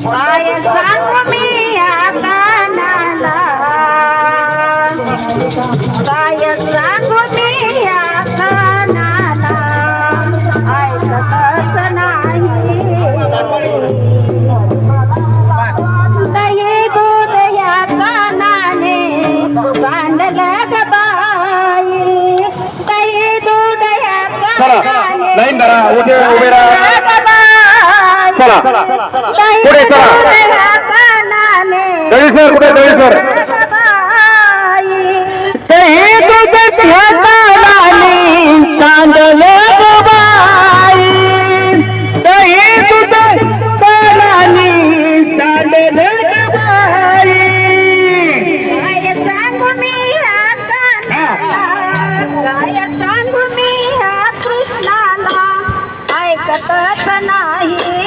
काय सांगू मी या कानाला काय सांगू मी या लाईन धरा, उभे- राहा. चला पुढे चला. दळी सर कुठे दळी सर ऐकतच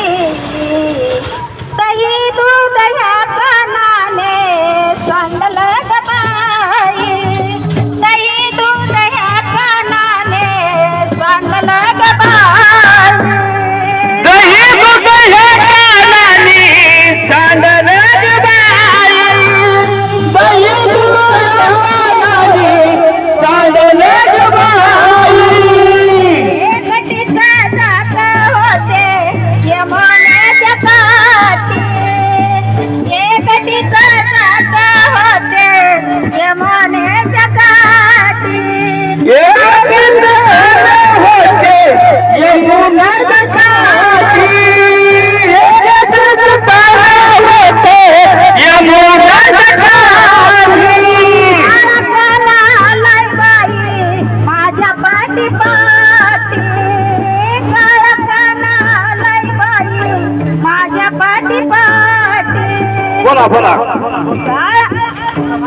बोला बोला.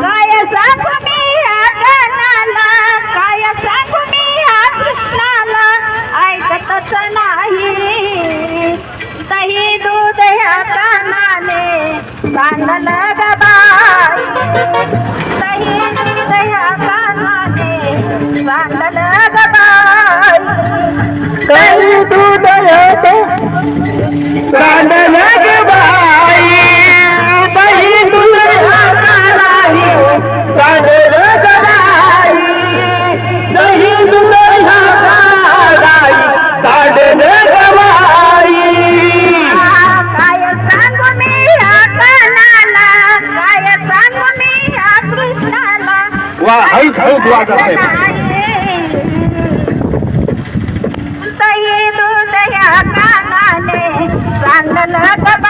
काय सांगू मी या कानाला काय सांगू मी या कृष्णाला. ऐकतच नाही. दही दूध ह्या कानाने सांगलं ग दही दूध सांडलं बाई दही दूध कानाने सांडलं ग बाई. दही दूध ह्या कानाने सांडलं ग बाई. काय सांगू मी या कानाला काय सांगू मी या कृष्णाला वा हळूच वाजत आहे नाही Let's go.